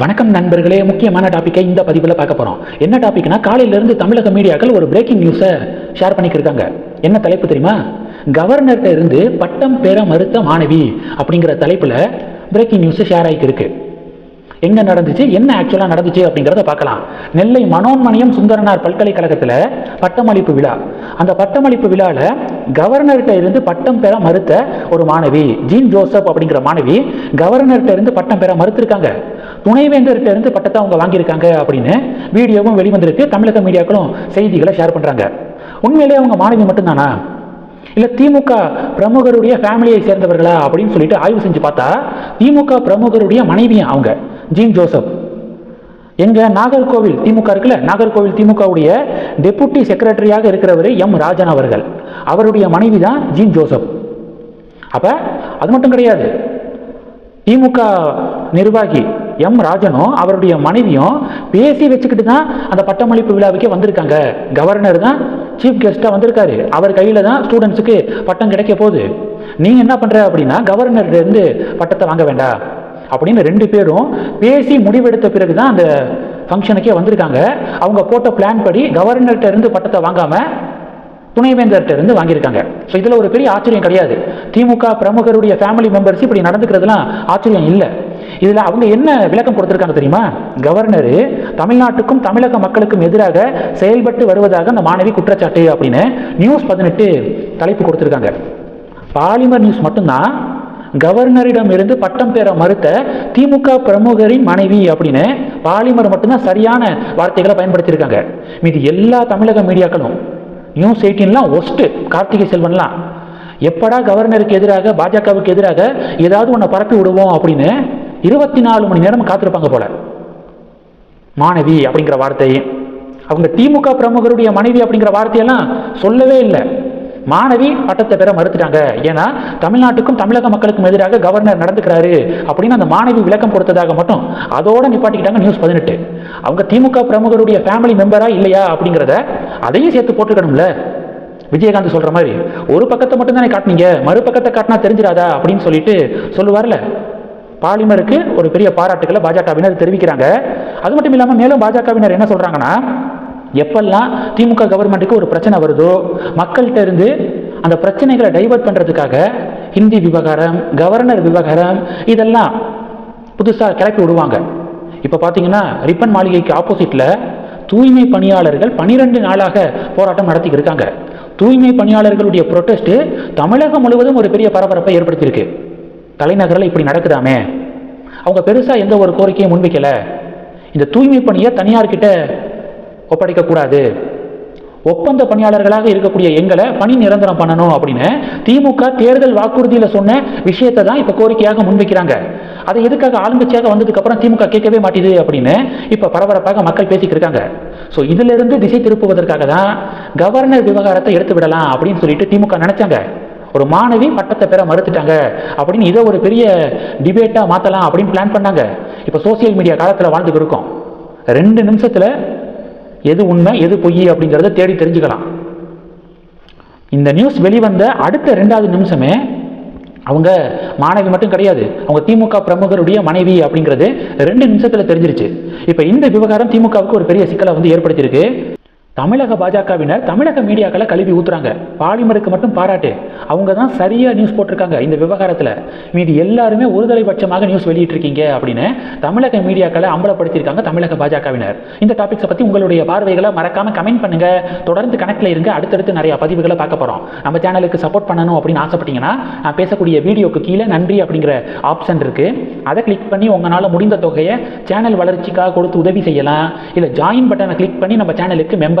வணக்கம் நண்பர்களே முக்கியமான டாப்பிக்கை இந்த பதிவில் பார்க்க போகிறோம் என்ன டாபிக்னா காலையிலேருந்து தமிழக மீடியாக்கள் ஒரு பிரேக்கிங் நியூஸை ஷேர் பண்ணிக்கிருக்காங்க. என்ன தலைப்பு தெரியுமா? கவர்னர்கிட்ட இருந்து பட்டம் பெற மறுத்த மாணவி அப்படிங்கிற தலைப்பில் பிரேக்கிங் நியூஸ் ஷேர் ஆகிருக்கு எங்கே நடந்துச்சு? என்ன ஆக்சுவலாக நடந்துச்சு அப்படிங்கிறத பார்க்கலாம். நெல்லை மனோன்மணியம் சுந்தரனார் பல்கலைக்கழகத்தில் பட்டமளிப்பு விழா. அந்த பட்டமளிப்பு விழாவில் கவர்னர்கிட்ட இருந்து பட்டம் பெற மறுத்த ஒரு மாணவி ஜீன் ஜோசப் அப்படிங்கிற மாணவி கவர்னர்கிட்ட இருந்து பட்டம் பெற மறுத்திருக்காங்க. துணைவேந்தர்கிட்ட இருந்து பட்டத்தை அவங்க வாங்கியிருக்காங்க அப்படின்னு வீடியோவும் வெளிவந்திருக்கு. தமிழக மீடியாக்களும் செய்திகளை ஷேர் பண்ணுறாங்க உண்மையிலேயே அவங்க மாணவி மட்டும்தானா? இல்லை திமுக பிரமுகருடைய ஃபேமிலியை சேர்ந்தவர்களா அப்படின்னு சொல்லிட்டு ஆய்வு செஞ்சு பார்த்தா திமுக பிரமுகருடைய மனைவியும் அவங்க ஜீன் ஜோசப். எங்கள் நாகர்கோவில் திமுக இருக்குல்ல நாகர்கோவில் திமுகவுடைய டெபுட்டி செக்ரட்டரியாக இருக்கிறவர் எம் ராஜன் அவர்கள். அவருடைய மனைவி தான் ஜீன் ஜோசப். அப்போ அது மட்டும் கிடையாது. திமுக நிர்வாகி எம் ராஜனும் அவருடைய மனைவியும் பேசி வச்சுக்கிட்டு தான் அந்த பட்டமளிப்பு விழாவுக்கே வந்திருக்காங்க. கவர்னர் தான் சீஃப் கெஸ்ட்டாக வந்திருக்காரு. அவர் கையில் தான் ஸ்டூடெண்ட்ஸுக்கு பட்டம் கிடைக்க போகுது. நீங்கள் என்ன பண்ணுற அப்படின்னா கவர்னர்லேருந்து பட்டத்தை வாங்க வேண்டாம். அப்படின்னு ரெண்டு பேரும் பேசி முடிவெடுத்த பிறகு தான் அந்த ஃபங்க்ஷனுக்கே வந்திருக்காங்க. அவங்க போட்ட பிளான் படி கவர்னர்கிட்ட இருந்து பட்டத்தை வாங்காமல் துணைவேந்தர்கிட்ட இருந்து வாங்கியிருக்காங்க. ஸோ இதில் ஒரு பெரிய ஆச்சரியம் கிடையாது. திமுக பிரமுகருடைய ஃபேமிலி மெம்பர்ஸ் இப்படி நடந்துக்கிறதுலாம் ஆச்சரியம் இல்லை. இதில் அவங்க என்ன விளக்கம் கொடுத்துருக்காங்க தெரியுமா? கவர்னர் தமிழ்நாட்டுக்கும் தமிழக மக்களுக்கும் எதிராக செயல்பட்டு வருவதாக அந்த மாணவி குற்றச்சாட்டு அப்படின்னு நியூஸ் பதினெட்டு தலைப்பு கொடுத்துருக்காங்க. பாலிமர் நியூஸ் மட்டும்தான் கவர்னரிடம் இருந்து பட்டம் பெற மறுத்த திமுக பிரமுகரின் மனைவி அப்படின்னு பாலிமர் மட்டும்தான் சரியான வார்த்தைகளை பயன்படுத்தியிருக்காங்க. மீது எல்லா தமிழக மீடியாக்களும் நியூஸ் எயிட்டீன்லாம் ஒஸ்ட்டு கார்த்திகை செல்வன்லாம். எப்படா கவர்னருக்கு எதிராக பாஜகவுக்கு எதிராக ஏதாவது ஒன்றை பரப்பி விடுவோம் அப்படின்னு இருபத்தி நாலு மணி நேரம் காத்திருப்பாங்க போல. மாணவி அப்படிங்கிற வார்த்தை அவங்க திமுக பிரமுகருடைய மனைவி அப்படிங்கிற வார்த்தையெல்லாம் சொல்லவே இல்லை. மாணவி பட்டத்தை பெற மறுத்துட்டாங்க. ஏன்னா தமிழ்நாட்டுக்கும் தமிழக மக்களுக்கும் எதிராக கவர்னர் நடந்துக்கிறாரு அப்படின்னு அந்த மாணவி விளக்கம் கொடுத்ததாக மட்டும் அதோட நிப்பாட்டிக்கிட்டாங்க நியூஸ் பதினெட்டு. அவங்க திமுக பிரமுகருடைய ஃபேமிலி மெம்பரா இல்லையா அப்படிங்கிறத அதையும் சேர்த்து போட்டுக்கணும்ல. விஜயகாந்த் சொல்ற மாதிரி ஒரு பக்கத்தை மட்டும் தானே காட்டினீங்க மறுபக்கத்தை காட்டினா தெரிஞ்சிடாதா அப்படின்னு சொல்லிட்டு சொல்லுவார்ல. பாலிமருக்கு ஒரு பெரிய பாராட்டுகளை பாஜகவினர் தெரிவிக்கிறாங்க. அது மட்டும் இல்லாமல் மேலும் பாஜகவினர் என்ன சொல்கிறாங்கன்னா எப்பெல்லாம் திமுக கவர்மெண்ட்டுக்கு ஒரு பிரச்சனை வருதோ மக்கள்கிட்ட இருந்து அந்த பிரச்சனைகளை டைவர்ட் பண்ணுறதுக்காக ஹிந்தி விவகாரம் கவர்னர் விவகாரம் இதெல்லாம் புதுசாக கிளப்பி விடுவாங்க. இப்போ பார்த்தீங்கன்னா ரிப்பன் மாளிகைக்கு ஆப்போசிட்டில் தூய்மை பணியாளர்கள் பனிரெண்டு நாளாக போராட்டம் நடத்தி இருக்காங்க. தூய்மை பணியாளர்களுடைய ப்ரொட்டஸ்ட் தமிழகம் முழுவதும் ஒரு பெரிய பரபரப்பை ஏற்படுத்தியிருக்கு. தலைநகரில் இப்படி நடக்குதாமே? அவங்க பெருசாக எந்த ஒரு கோரிக்கையும் முன்வைக்கலை. இந்த தூய்மை பணியை தனியார்கிட்ட ஒப்படைக்கக்கூடாது ஒப்பந்த பணியாளர்களாக இருக்கக்கூடிய எங்களை பணி நிரந்தரம் பண்ணணும் அப்படின்னு திமுக தேர்தல் வாக்குறுதியில் சொன்ன விஷயத்தை தான் இப்போ கோரிக்கையாக முன்வைக்கிறாங்க. அதை எதுக்காக ஆளுங்கட்சியாக வந்ததுக்கப்புறம் திமுக கேட்கவே மாட்டேது அப்படின்னு இப்போ பரபரப்பாக மக்கள் பேசிக்கிட்டு இருக்காங்க. ஸோ இதிலிருந்து திசை திருப்புவதற்காக தான் கவர்னர் விவகாரத்தை எடுத்து விடலாம் அப்படின்னு சொல்லிட்டு திமுக நினைச்சாங்க. ஒரு மாணவி பட்டத்தை பெற மறுத்துட்டாங்க அப்படின்னு இதை ஒரு பெரிய டிபேட்டாக மாற்றலாம் அப்படின்னு பிளான் பண்ணாங்க. இப்போ சோசியல் மீடியா காலத்தில் வாழ்ந்துட்டு இருக்கோம். ரெண்டு நிமிஷத்தில் எது உண்மை எது பொய் அப்படிங்கிறத தேடி தெரிஞ்சுக்கலாம். இந்த நியூஸ் வெளிவந்த அடுத்த ரெண்டாவது நிமிஷமே அவங்க மாணவி மட்டும் கிடையாது அவங்க திமுக பிரமுகருடைய மனைவி அப்படிங்கிறது ரெண்டு நிமிஷத்தில் தெரிஞ்சிருச்சு. இப்போ இந்த விவகாரம் திமுகவுக்கு ஒரு பெரிய சிக்கலை வந்து ஏற்படுத்தியிருக்கு. தமிழக பாஜகவினர் தமிழக மீடியாக்களை கழுவி ஊத்துறாங்க. பாலிமருக்கு மட்டும் பாராட்டு. அவங்க தான் சரியாக நியூஸ் போட்டிருக்காங்க இந்த விவகாரத்தில். மீதி எல்லாருமே ஒருதலை பட்சமாக நியூஸ் வெளியிட்டிருக்கீங்க அப்படின்னு தமிழக மீடியாக்களை அம்பலப்படுத்தியிருக்காங்க தமிழக பாஜகவினர். இந்த டாபிக்ஸை பற்றி உங்களுடைய பார்வைகளை மறக்காமல் கமெண்ட் பண்ணுங்கள் தொடர்ந்து கணக்கில் இருங்க. அடுத்தடுத்து நிறைய பதிவுகளை பார்க்க போகிறோம் நம்ம சேனலுக்கு சப்போர்ட் பண்ணணும் அப்படின்னு ஆசைப்பட்டீங்கன்னா நான் பேசக்கூடிய வீடியோக்கு கீழே நன்றி அப்படிங்கிற ஆப்ஷன் இருக்குது அதை கிளிக் பண்ணி உங்களால் முடிந்த தொகையை சேனல் வளர்ச்சிக்காக கொடுத்து உதவி செய்யலாம். இல்லை ஜாயின் பட்டனை கிளிக் பண்ணி நம்ம சேனலுக்கு மெம்பர்